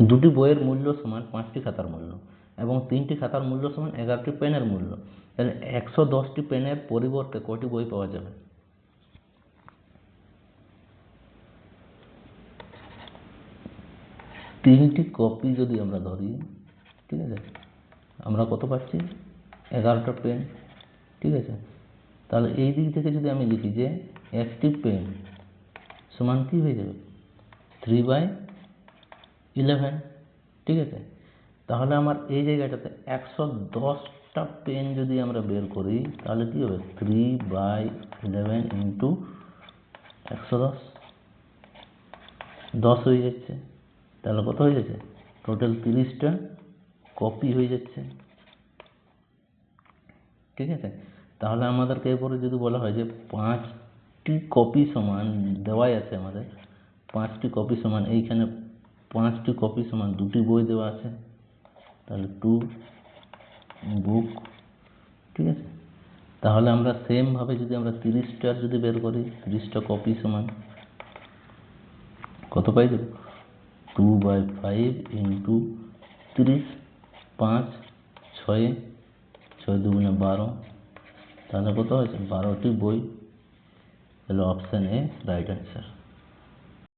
দুটি বইয়ের মূল্য সমান পাঁচটি খাতার মূল্য এবং তিনটি খাতার মূল্য সমান এগারোটি পেনের মূল্য। তাহলে একশো দশটি পেনের পরিবর্তে কটি বই পাওয়া যাবে? তিনটি কপি যদি আমরা ধরি, ঠিক আছে? আমরা কত পাচ্ছি? এগারোটা পেন, ঠিক আছে? তাহলে এই দিক থেকে যদি আমি লিখি যে একটি পেন সমান কী হয়ে যাবে? থ্রি বাই ইলেভেন ঠিক আছে? তাহলে আমার এই জায়গাটাতে একশো দশটা পেন যদি আমরা বের করি, তাহলে কী হবে? থ্রি বাই ইলেভেন ইন্টু একশো দশ। দশ হয়ে যাচ্ছে। তাহলে কত হয়ে যাচ্ছে? টোটাল তিরিশটা কপি হয়ে যাচ্ছে। ঠিক আছে? তাহলে আমাদেরকে এরপরে যদি বলা হয় যে পাঁচটি কপি সমান দেওয়াই আছে আমাদের, পাঁচটি কপি সমান, এইখানে পাঁচটি কপি সমান দুটি বই দেওয়া আছে। তাহলে টু বুক ঠিক আছে? তাহলে আমরা সেমভাবে যদি আমরা তিরিশটার যদি বের করি, তিরিশটা কপি সমান কত পাই দেব টু বাই ফাইভ ইন্টু তিরিশ, পাঁচ, ছয়ে, ছয় দুগুণে বারো, তাহলে কত হয়েছে? বারোটি বই। হলো অপশান এ রাইট অ্যান্সার